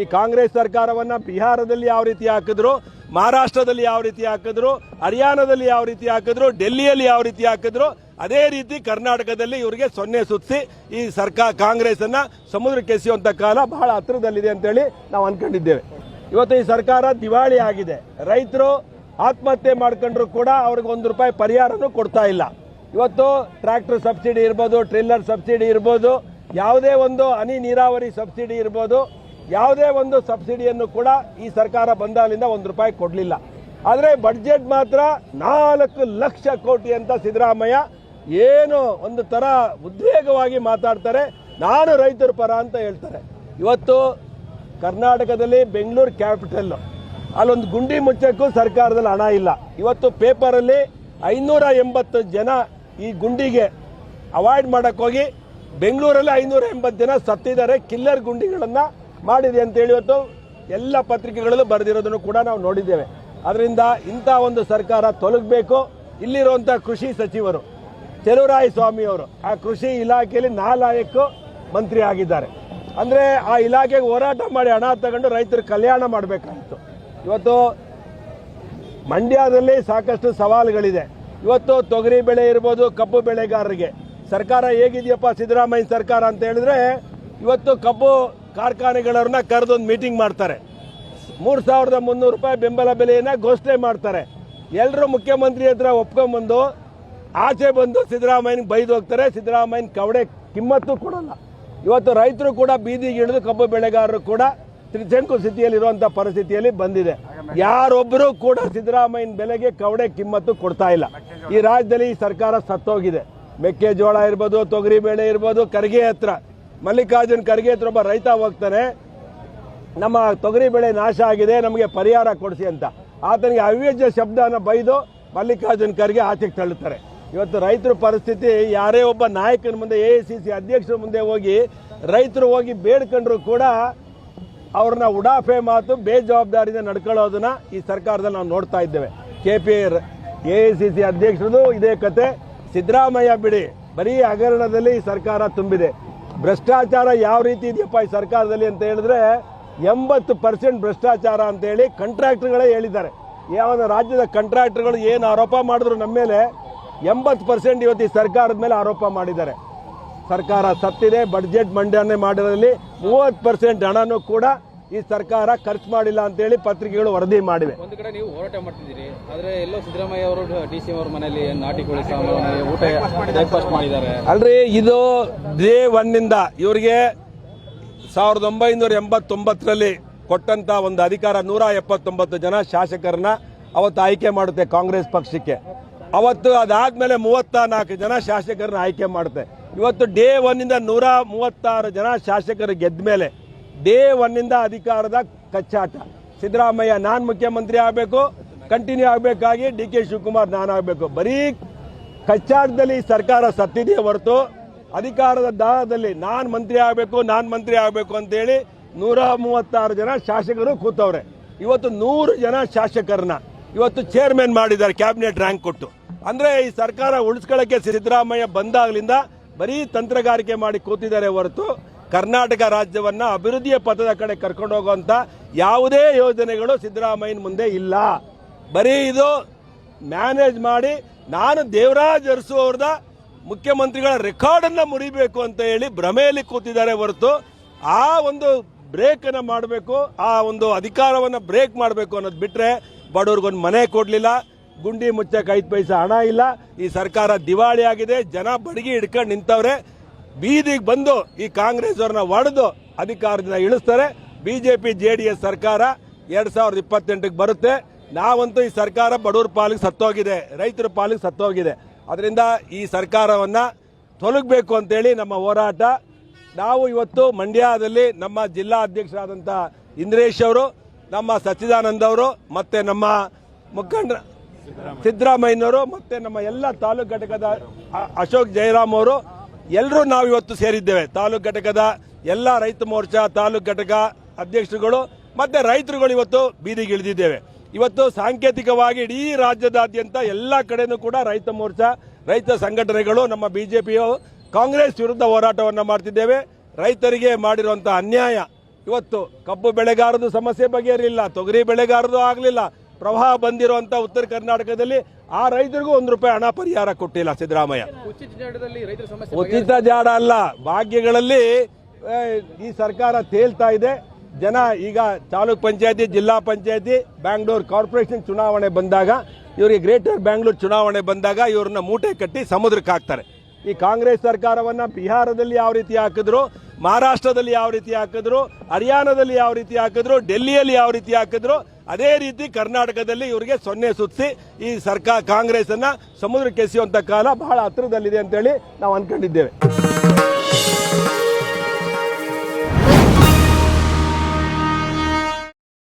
ಈ ಕಾಂಗ್ರೆಸ್ ಸರ್ಕಾರವನ್ನ ಬಿಹಾರದಲ್ಲಿ ಯಾವ ರೀತಿ ಹಾಕಿದ್ರು, ಮಹಾರಾಷ್ಟ್ರದಲ್ಲಿ ಯಾವ ರೀತಿ ಹಾಕಿದ್ರು, ಹರಿಯಾಣದಲ್ಲಿ ಯಾವ ರೀತಿ ಹಾಕಿದ್ರು, ಡೆಲ್ಲಿಯಲ್ಲಿ ಯಾವ ರೀತಿ ಹಾಕಿದ್ರು, ಅದೇ ರೀತಿ ಕರ್ನಾಟಕದಲ್ಲಿ ಇವರಿಗೆ ಸೊನ್ನೆ ಸುತ್ತಿಸಿ ಈ ಸರ್ಕಾರ ಕಾಂಗ್ರೆಸ್ ಅನ್ನ ಸಮುದ್ರಕ್ಕೆ ಎಸೆಯುವಂತ ಕಾಲ ಬಹಳ ಹತ್ತಿರದಲ್ಲಿದೆ ಅಂತೇಳಿ ನಾವು ಅನ್ಕೊಂಡಿದ್ದೇವೆ. ಇವತ್ತು ಈ ಸರ್ಕಾರ ದಿವಾಳಿ ಆಗಿದೆ. ರೈತರು ಆತ್ಮಹತ್ಯೆ ಮಾಡ್ಕೊಂಡ್ರು ಕೂಡ ಅವ್ರಿಗೆ ಒಂದು ರೂಪಾಯಿ ಪರಿಹಾರನೂ ಕೊಡ್ತಾ ಇಲ್ಲ. ಇವತ್ತು ಟ್ರ್ಯಾಕ್ಟರ್ ಸಬ್ಸಿಡಿ ಇರ್ಬೋದು, ಟ್ರಿಲ್ಲರ್ ಸಬ್ಸಿಡಿ ಇರ್ಬೋದು, ಯಾವುದೇ ಒಂದು ಹನಿ ನೀರಾವರಿ ಸಬ್ಸಿಡಿ ಇರ್ಬೋದು ಯಾವುದೇ ಒಂದು ಸಬ್ಸಿಡಿಯನ್ನು ಕೂಡ ಈ ಸರ್ಕಾರ ಬಂದಾಗಲಿಂದ ಒಂದು ರೂಪಾಯಿ ಕೊಡಲಿಲ್ಲ. ಆದರೆ ಬಡ್ಜೆಟ್ ಮಾತ್ರ ನಾಲ್ಕು ಲಕ್ಷ ಕೋಟಿ ಅಂತ ಸಿದ್ದರಾಮಯ್ಯ ಏನು ಒಂದು ತರ ಉದ್ವೇಗವಾಗಿ ಮಾತಾಡ್ತಾರೆ. ನಾನು ರೈತರ ಪರ ಅಂತ ಹೇಳ್ತಾರೆ. ಇವತ್ತು ಕರ್ನಾಟಕದಲ್ಲಿ ಬೆಂಗಳೂರು ಕ್ಯಾಪಿಟಲ್. ಅಲ್ಲೊಂದು ಗುಂಡಿ ಮುಚ್ಚಕ್ಕೂ ಸರ್ಕಾರದಲ್ಲಿ ಹಣ ಇಲ್ಲ. ಇವತ್ತು ಪೇಪರಲ್ಲಿ ಐನೂರ ಎಂಬತ್ತು ಜನ ಈ ಗುಂಡಿಗೆ ಅವಾಯ್ಡ್ ಮಾಡೋಕ್ಕೋಗಿ ಬೆಂಗಳೂರಲ್ಲಿ ಐನೂರ ಎಂಬತ್ತು ಜನ ಸತ್ತಿದ್ದಾರೆ. ಕಿಲ್ಲರ್ ಗುಂಡಿಗಳನ್ನ ಮಾಡಿದೆ ಅಂತೇಳಿ ಇವತ್ತು ಎಲ್ಲ ಪತ್ರಿಕೆಗಳಲ್ಲೂ ಬರೆದಿರೋದನ್ನು ಕೂಡ ನಾವು ನೋಡಿದ್ದೇವೆ. ಅದರಿಂದ ಇಂಥ ಒಂದು ಸರ್ಕಾರ ತೊಲಗಬೇಕು. ಇಲ್ಲಿರುವಂಥ ಕೃಷಿ ಸಚಿವರು ಚೆಲುವರಾಯ ಸ್ವಾಮಿ ಅವರು ಆ ಕೃಷಿ ಇಲಾಖೆಯಲ್ಲಿ ನಾಲಾಯಕ್ಕೂ ಮಂತ್ರಿ ಆಗಿದ್ದಾರೆ. ಅಂದರೆ ಆ ಇಲಾಖೆಗೆ ಹೋರಾಟ ಮಾಡಿ ಹಣ ತಗೊಂಡು ರೈತರ ಕಲ್ಯಾಣ ಮಾಡಬೇಕಾಗಿತ್ತು. ಇವತ್ತು ಮಂಡ್ಯದಲ್ಲಿ ಸಾಕಷ್ಟು ಸವಾಲುಗಳಿದೆ. ಇವತ್ತು ತೊಗರಿ ಬೆಳೆ ಇರ್ಬೋದು, ಕಬ್ಬು ಬೆಳೆಗಾರರಿಗೆ. ಸರ್ಕಾರ ಹೇಗಿದೆಯಪ್ಪ ಸಿದ್ದರಾಮಯ್ಯ ಸರ್ಕಾರ ಅಂತ ಹೇಳಿದ್ರೆ, ಇವತ್ತು ಕಬ್ಬು ಕಾರ್ಖಾನೆಗಳವ್ರನ್ನ ಕರೆದೊಂದು ಮೀಟಿಂಗ್ ಮಾಡ್ತಾರೆ. ಮೂರು ಸಾವಿರದ ಮುನ್ನೂರು ರೂಪಾಯಿ ಬೆಂಬಲ ಬೆಲೆಯನ್ನು ಘೋಷಣೆ ಮಾಡ್ತಾರೆ. ಎಲ್ಲರೂ ಮುಖ್ಯಮಂತ್ರಿ ಹತ್ರ ಒಪ್ಕೊಂಬಂದು ಆಚೆ ಬಂದು ಸಿದ್ದರಾಮಯ್ಯನಿಗೆ ಬೈದು ಹೋಗ್ತಾರೆ. ಸಿದ್ದರಾಮಯ್ಯನ ಕವಡೆ ಕಿಮ್ಮತ್ತು ಕೊಡಲ್ಲ. ಇವತ್ತು ರೈತರು ಕೂಡ ಬೀದಿಗೆ ಇಳಿದು ಕಬ್ಬು ಬೆಳೆಗಾರರು ಕೂಡ ತ್ರಿಶಂಕು ಸ್ಥಿತಿಯಲ್ಲಿರುವಂತಹ ಪರಿಸ್ಥಿತಿಯಲ್ಲಿ ಬಂದಿದೆ. ಯಾರೊಬ್ಬರೂ ಕೂಡ ಸಿದ್ದರಾಮಯ್ಯನ ಬೆಲೆಗೆ ಕವಡೆ ಕಿಮ್ಮತ್ತು ಕೊಡ್ತಾ ಇಲ್ಲ. ಈ ರಾಜ್ಯದಲ್ಲಿ ಈ ಸರ್ಕಾರ ಸತ್ತೋಗಿದೆ. ಮೆಕ್ಕೆಜೋಳ ಇರ್ಬೋದು, ತೊಗರಿ ಬೇಳೆ ಇರ್ಬೋದು, ಕರಿಗೆ ಹತ್ರ ಮಲ್ಲಿಕಾರ್ಜುನ್ ಖರ್ಗೆ ಹತ್ರ ಒಬ್ಬ ರೈತ ಹೋಗ್ತಾನೆ. ನಮ್ಮ ತೊಗರಿ ಬೆಳೆ ನಾಶ ಆಗಿದೆ, ನಮಗೆ ಪರಿಹಾರ ಕೊಡಿಸಿ ಅಂತ. ಆತನಿಗೆ ಅವ್ಯಾಜ್ಯ ಶಬ್ದನ ಬೈದು ಮಲ್ಲಿಕಾರ್ಜುನ್ ಖರ್ಗೆ ಆಚೆಗೆ ತಳ್ಳುತ್ತಾರೆ. ಇವತ್ತು ರೈತರ ಪರಿಸ್ಥಿತಿ, ಯಾರೇ ಒಬ್ಬ ನಾಯಕನ ಮುಂದೆ ಎ ಸಿ ಸಿ ಅಧ್ಯಕ್ಷರ ಮುಂದೆ ಹೋಗಿ ರೈತರು ಹೋಗಿ ಬೇಡ್ಕೊಂಡ್ರು ಕೂಡ ಅವ್ರನ್ನ ಉಡಾಫೆ ಮಾತು, ಬೇಜವಾಬ್ದಾರಿಯಿಂದ ನಡ್ಕೊಳ್ಳೋದನ್ನ ಈ ಸರ್ಕಾರದಲ್ಲಿ ನಾವು ನೋಡ್ತಾ ಇದ್ದೇವೆ. K P A C C ಅಧ್ಯಕ್ಷರದು ಇದೇ ಕತೆ. ಸಿದ್ದರಾಮಯ್ಯ ಬಿಡಿ, ಬರೀ ಹಗರಣದಲ್ಲಿ ಈ ಸರ್ಕಾರ ತುಂಬಿದೆ. ಭ್ರಷ್ಟಾಚಾರ ಯಾವ ರೀತಿ ಇದೆಯಪ್ಪ ಈ ಸರ್ಕಾರದಲ್ಲಿ ಅಂತ ಹೇಳಿದ್ರೆ ಎಂಬತ್ತು ಪರ್ಸೆಂಟ್ ಭ್ರಷ್ಟಾಚಾರ ಅಂತ ಹೇಳಿ ಕಾಂಟ್ರಾಕ್ಟರ್ಗಳೇ ಹೇಳಿದ್ದಾರೆ. ಯಾವ ರಾಜ್ಯದ ಕಾಂಟ್ರಾಕ್ಟರ್ಗಳು ಏನು ಆರೋಪ ಮಾಡಿದ್ರು ನಮ್ಮ ಮೇಲೆ ಎಂಬತ್ತು ಪರ್ಸೆಂಟ್ ಇವತ್ತು ಈ ಸರ್ಕಾರದ ಮೇಲೆ ಆರೋಪ ಮಾಡಿದ್ದಾರೆ. ಸರ್ಕಾರ ಸತ್ತಿದೆ ಬಡ್ಜೆಟ್ ಮಂಡನೆ ಮಾಡಿರೋದ್ರಲ್ಲಿ ಮೂವತ್ತು ಪರ್ಸೆಂಟ್ ಹಣನೂ ಕೂಡ ಈ ಸರ್ಕಾರ ಖರ್ಚು ಮಾಡಿಲ್ಲ ಅಂತೇಳಿ ಪತ್ರಿಕೆಗಳು ವರದಿ ಮಾಡಿವೆ. ಒಂದು ಕಡೆ ನೀವು ಹೋರಾಟ ಮಾಡ್ತಿದ್ದೀರಿ ಆದ್ರೆ ಎಲ್ಲೋ ಸಿದ್ದರಾಮಯ್ಯ ಅವರು ಡಿ ಸಿ ಅವರ ಮನೆಯಲ್ಲಿ ನಾಟಿ ಕೋಳಿ ಊಟ ಬ್ರೇಕ್ಫಾಸ್ಟ್ ಮಾಡಿದ್ದಾರೆ. ಅಲ್ರಿ ಇದು ಡೇ ಒನ್ನಿಂದ ಇವರಿಗೆ ಸಾವಿರದ ಒಂಬೈನೂರ ಎಂಬತ್ತೊಂಬತ್ತರಲ್ಲಿ ಕೊಟ್ಟಂತ ಒಂದು ಅಧಿಕಾರ ನೂರ ಎಪ್ಪತ್ತೊಂಬತ್ತು ಜನ ಶಾಸಕರನ್ನ ಅವತ್ತು ಆಯ್ಕೆ ಮಾಡುತ್ತೆ ಕಾಂಗ್ರೆಸ್ ಪಕ್ಷಕ್ಕೆ. ಅವತ್ತು ಅದಾದ್ಮೇಲೆ ಮೂವತ್ತ ನಾಲ್ಕು ಜನ ಶಾಸಕರನ್ನ ಆಯ್ಕೆ ಮಾಡುತ್ತೆ. ಇವತ್ತು ಡೇ ಒನ್ನಿಂದ ನೂರ ಮೂವತ್ತಾರು ಜನ ಶಾಸಕರು ಗೆದ್ದ ಮೇಲೆ ಡೇ ಒನ್ನಿಂದ ಅಧಿಕಾರದ ಕಚ್ಚಾಟ. ಸಿದ್ದರಾಮಯ್ಯ ನಾನ್ ಮುಖ್ಯಮಂತ್ರಿ ಆಗಬೇಕು ಕಂಟಿನ್ಯೂ ಆಗಬೇಕಾಗಿ ಡಿ ಕೆ ಶಿವಕುಮಾರ್ ನಾನು ಆಗಬೇಕು. ಬರೀ ಕಚ್ಚಾಟದಲ್ಲಿ ಸರ್ಕಾರ ಸತ್ತಿದೆಯೇ ಹೊರತು ಅಧಿಕಾರದ ದಾಹದಲ್ಲಿ ನಾನ್ ಮಂತ್ರಿ ಆಗಬೇಕು, ನಾನ್ ಮಂತ್ರಿ ಆಗಬೇಕು ಅಂತೇಳಿ ನೂರ ಮೂವತ್ತಾರು ಜನ ಶಾಸಕರು ಕೂತವ್ರೆ. ಇವತ್ತು ನೂರು ಜನ ಶಾಸಕರನ್ನ ಇವತ್ತು ಚೇರ್ಮನ್ ಮಾಡಿದ್ದಾರೆ ಕ್ಯಾಬಿನೆಟ್ ರ್ಯಾಂಕ್ ಕೊಟ್ಟು. ಅಂದ್ರೆ ಈ ಸರ್ಕಾರ ಉಳಿಸ್ಕೊಳ್ಳಕ್ಕೆ ಸಿದ್ದರಾಮಯ್ಯ ಬಂದಾಗ್ಲಿಂದ ಬರೀ ತಂತ್ರಗಾರಿಕೆ ಮಾಡಿ ಕೂತಿದ್ದಾರೆ ಹೊರತು ಕರ್ನಾಟಕ ರಾಜ್ಯವನ್ನ ಅಭಿವೃದ್ಧಿಯ ಪಥದ ಕಡೆ ಕರ್ಕೊಂಡು ಹೋಗುವಂತ ಯಾವುದೇ ಯೋಜನೆಗಳು ಸಿದ್ದರಾಮಯ್ಯನ ಮುಂದೆ ಇಲ್ಲ. ಬರೀ ಇದು ಮ್ಯಾನೇಜ್ ಮಾಡಿ ನಾನು ದೇವರಾಜ್ ಅರಸು ಅವ್ರದ ಮುಖ್ಯಮಂತ್ರಿಗಳ ರೆಕಾರ್ಡ್ ಅನ್ನ ಮುರಿಬೇಕು ಅಂತ ಹೇಳಿ ಭ್ರಮೆಯಲ್ಲಿ ಕೂತಿದ್ದಾರೆ ಹೊರತು ಆ ಒಂದು ಬ್ರೇಕನ್ನು ಮಾಡಬೇಕು, ಆ ಒಂದು ಅಧಿಕಾರವನ್ನ ಬ್ರೇಕ್ ಮಾಡಬೇಕು ಅನ್ನೋದು ಬಿಟ್ರೆ ಬಡವ್ರಿಗೊಂದು ಮನೆ ಕೊಡಲಿಲ್ಲ, ಗುಂಡಿ ಮುಚ್ಚಕ್ಕೆ ಐದು ಪೈಸೆ ಹಣ ಇಲ್ಲ, ಈ ಸರ್ಕಾರ ದಿವಾಳಿ ಆಗಿದೆ, ಜನ ಬಡಗಿ ಹಿಡ್ಕೊಂಡು ನಿಂತವ್ರೆ ಬೀದಿಗೆ ಬಂದು ಈ ಕಾಂಗ್ರೆಸ್ ಅವ್ರನ್ನ ಒಡೆದು ಅಧಿಕಾರದಿಂದ ಇಳಿಸ್ತಾರೆ. ಬಿಜೆಪಿ ಎಸ್ ಸರ್ಕಾರ ಎರಡ್ ಸಾವಿರದ ಇಪ್ಪತ್ತೆಂಟಕ್ಕೆ ಬರುತ್ತೆ. ನಾವಂತೂ ಈ ಸರ್ಕಾರ ಬಡವ್ರ ಪಾಲಿಗೆ ಸತ್ತೋಗಿದೆ, ರೈತರ ಪಾಲಿಗೆ ಸತ್ತೋಗಿದೆ. ಅದರಿಂದ ಈ ಸರ್ಕಾರವನ್ನ ತೊಲಗಬೇಕು ಅಂತೇಳಿ ನಮ್ಮ ಹೋರಾಟ. ನಾವು ಇವತ್ತು ಮಂಡ್ಯದಲ್ಲಿ ನಮ್ಮ ಜಿಲ್ಲಾ ಅಧ್ಯಕ್ಷರಾದಂಥ ಇಂದ್ರೇಶ್ ಅವರು, ನಮ್ಮ ಸಚ್ಚಿದಾನಂದ ಅವರು, ಮತ್ತೆ ನಮ್ಮ ಮುಖಂಡ ಸಿದ್ದರಾಮಯ್ಯನವರು, ಮತ್ತೆ ನಮ್ಮ ಎಲ್ಲ ತಾಲೂಕು ಘಟಕದ ಅಶೋಕ್ ಜಯರಾಮ್ ಅವರು ಎಲ್ಲರೂ ನಾವು ಇವತ್ತು ಸೇರಿದ್ದೇವೆ. ತಾಲೂಕು ಘಟಕದ ಎಲ್ಲ ರೈತ ಮೋರ್ಚಾ ತಾಲೂಕು ಘಟಕ ಅಧ್ಯಕ್ಷರುಗಳು ಮತ್ತೆ ರೈತರುಗಳು ಇವತ್ತು ಬೀದಿಗೆ ಇಳಿದಿದ್ದೇವೆ. ಇವತ್ತು ಸಾಂಕೇತಿಕವಾಗಿ ಇಡೀ ರಾಜ್ಯದಾದ್ಯಂತ ಎಲ್ಲ ಕಡೆಯೂ ಕೂಡ ರೈತ ಮೋರ್ಚಾ, ರೈತ ಸಂಘಟನೆಗಳು, ನಮ್ಮ ಬಿಜೆಪಿಯು ಕಾಂಗ್ರೆಸ್ ವಿರುದ್ಧ ಹೋರಾಟವನ್ನು ಮಾಡ್ತಿದ್ದೇವೆ. ರೈತರಿಗೆ ಮಾಡಿರುವಂಥ ಅನ್ಯಾಯ ಇವತ್ತು ಕಬ್ಬು ಬೆಳೆಗಾರದು ಸಮಸ್ಯೆ ಬಗೆಹರಿಲ್ಲ ತೊಗರಿ ಬೆಳೆಗಾರದು ಆಗಲಿಲ್ಲ ಪ್ರವಾಹ ಬಂದಿರುವಂತ ಉತ್ತರ ಕರ್ನಾಟಕದಲ್ಲಿ ಆ ರೈತರಿಗೂ ಒಂದು ರೂಪಾಯಿ ಹಣ ಪರಿಹಾರ ಕೊಟ್ಟಿಲ್ಲ ಸಿದ್ದರಾಮಯ್ಯ. ಉಚಿತ ಜಾಡ ಅಲ್ಲ ಭಾಗ್ಯಗಳಲ್ಲಿ ಈ ಸರ್ಕಾರ ತೇಲ್ತಾ ಇದೆ. ಜನ ಈಗ ತಾಲೂಕ್ ಪಂಚಾಯತಿ ಜಿಲ್ಲಾ ಪಂಚಾಯತಿ ಬ್ಯಾಂಗ್ಳೂರ್ ಕಾರ್ಪೊರೇಷನ್ ಚುನಾವಣೆ ಬಂದಾಗ ಇವರಿಗೆ ಗ್ರೇಟರ್ ಬ್ಯಾಂಗ್ಳೂರ್ ಚುನಾವಣೆ ಬಂದಾಗ ಇವ್ರನ್ನ ಮೂಟೆ ಕಟ್ಟಿ ಸಮುದ್ರಕ್ಕೆ ಹಾಕ್ತಾರೆ. ಈ ಕಾಂಗ್ರೆಸ್ ಸರ್ಕಾರವನ್ನ ಬಿಹಾರದಲ್ಲಿ ಯಾವ ರೀತಿ ಹಾಕಿದ್ರು ಮಹಾರಾಷ್ಟ್ರದಲ್ಲಿ ಯಾವ ರೀತಿ ಹಾಕಿದ್ರು ಹರಿಯಾಣದಲ್ಲಿ ಯಾವ ರೀತಿ ಹಾಕಿದ್ರು ಡೆಲ್ಲಿಯಲ್ಲಿ ಯಾವ ರೀತಿ ಹಾಕಿದ್ರು ಅದೇ ರೀತಿ ಕರ್ನಾಟಕದಲ್ಲಿ ಇವರಿಗೆ ಸೊನ್ನೆ ಸುತ್ತಿ ಈ ಸರ್ಕಾರ ಕಾಂಗ್ರೆಸ್ ಅನ್ನ ಸಮುದ್ರಕ್ಕೆ ಎಸೆಯುವಂತ ಕಾಲ ಬಹಳ ಹತ್ರದಲ್ಲಿದೆ ಅಂತೇಳಿ ನಾವು ಅನ್ಕೊಂಡಿದ್ದೇವೆ.